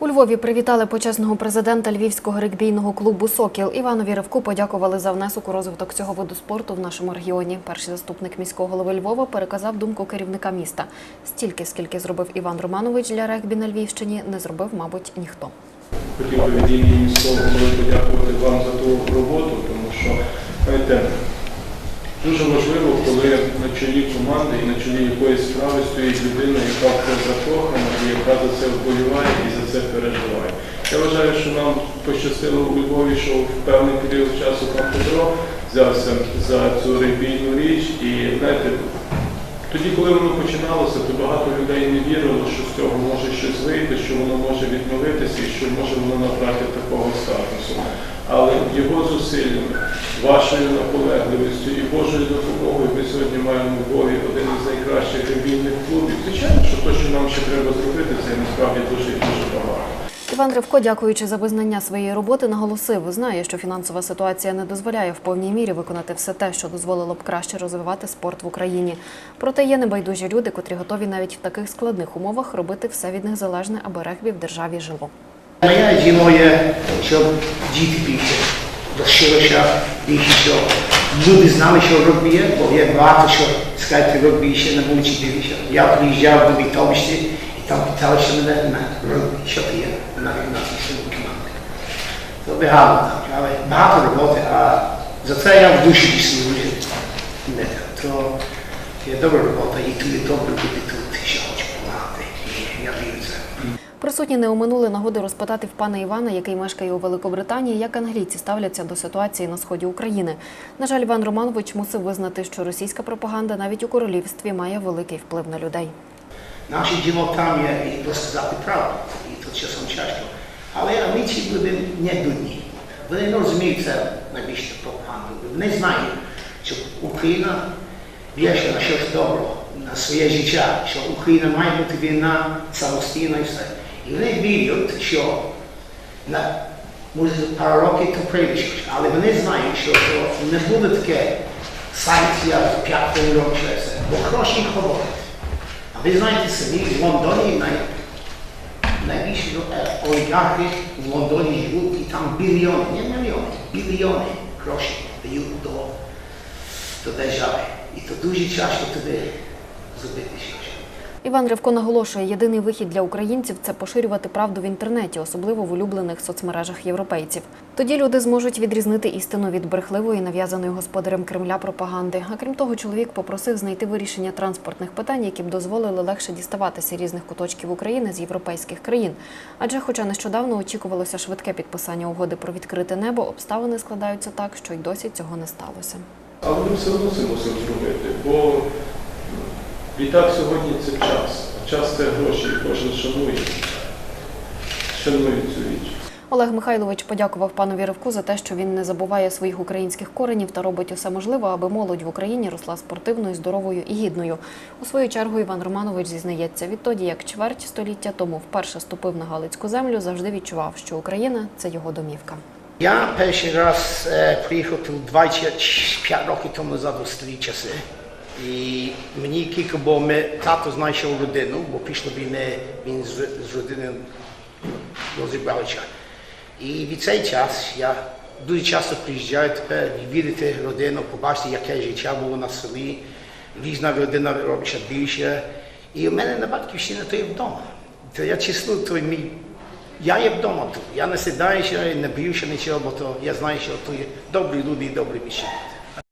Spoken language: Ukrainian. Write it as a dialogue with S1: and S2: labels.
S1: У Львові привітали почесного президента львівського регбійного клубу Сокіл. Іванові Ривку подякували за внесок у розвиток цього виду спорту в нашому регіоні. Перший заступник міського голови Львова переказав думку керівника міста. Стільки, скільки зробив Іван Романович для регбі на Львівщині, не зробив, мабуть, ніхто.
S2: Хотів би від імені міського подякувати вам за ту роботу, тому що, знаєте, дуже важливо, коли на чолі команди і на чолі якоїсь справи стоїть людина, яка в це закохана і яка за це вболіває і за це переживає. Я вважаю, що нам пощастило у Львові, що в певний період часу пан Петро взявся за цю регбійну річ і знаєте, тоді, коли воно починалося, то багато людей не вірило, що з цього може щось вийти, що воно може відновитися і що може воно набрати такого статусу. Але його зусиллями, вашою наполегливістю і Божою допомогою ми сьогодні маємо у Львові один із найкращих регбійних клубів. Звичайно, що те, що нам ще треба зробити, це насправді дуже дуже багато.
S1: Іван Ривко, дякуючи за визнання своєї роботи, наголосив, знає, що фінансова ситуація не дозволяє в повній мірі виконати все те, що дозволило б краще розвивати спорт в Україні. Проте є небайдужі люди, котрі готові навіть в таких складних умовах робити все від них залежне, аби регбі в державі жило.
S3: Моя є, щоб діти більше розширилися, більше, що люди знали, що рugby є, бо є багато що сказати рugby ще на вулиці дивишся. Я приїжджав до Вітовищі, на нашій силі команди. То багато так, але багато роботи, а за це я в душі дійсную. То є добра робота, і тут є добре бути тут, що хочу допомагати. І я вірю в це.
S1: Присутні не оминули нагоди розпитати в пана Івана, який мешкає у Великобританії, як англійці ставляться до ситуації на сході України. На жаль, Іван Романович мусив визнати, що російська пропаганда навіть у королівстві має великий вплив на людей.
S3: Там є і розказати правду, і тут часом тяжко. Але аміці люди не дурні. Вони не розуміють це найбільше пропаганду. Вони знають, що Україна більше на щось доброго, на своє життя, що Україна має бути війна самостійна і все. І вони вірять, що на може пару років то прийде щось, але вони знають, що, не буде таке санкція з п'ятої року, бо гроші ходять. А ви знаєте самі, в Лондоні най, найбільші е, олігархи в Лондоні живуть, і там біліони, не мільйони, біліони грошей дають до, до держави. І то дуже тяжко туди зробити щось.
S1: Іван Ривко наголошує, єдиний вихід для українців це поширювати правду в інтернеті, особливо в улюблених соцмережах європейців. Тоді люди зможуть відрізнити істину від брехливої, нав'язаної господарем Кремля пропаганди. А крім того, чоловік попросив знайти вирішення транспортних питань, які б дозволили легше діставатися різних куточків України з європейських країн. Адже, хоча нещодавно очікувалося швидке підписання угоди про відкрите небо, обставини складаються так, що й досі цього не сталося.
S2: Але ми все одно це мусимо зробити, бо відтак сьогодні це час. А час це гроші, і кожен шанує, шанує цю річ.
S1: Олег Михайлович подякував панові Ривку за те, що він не забуває своїх українських коренів та робить усе можливе, аби молодь в Україні росла спортивною, здоровою і гідною. У свою чергу Іван Романович зізнається, відтоді як чверть століття тому вперше ступив на Галицьку землю, завжди відчував, що Україна це його домівка.
S3: Я перший раз е, приїхав тут 25 років тому назад у часи. І мені кілька, бо ми тато знайшов родину, бо після війни він з, з родиною розібрався. І від цей час я дуже часто приїжджаю тепер відвідати родину, побачити, яке життя було на селі. Різна родина робиться більше. І в мене на батьківщині то є вдома. То я чесно, то мій я є вдома тут. Я не сідаюся, не б'юся нічого, бо то я знаю, що тут є добрі люди і добрі місця.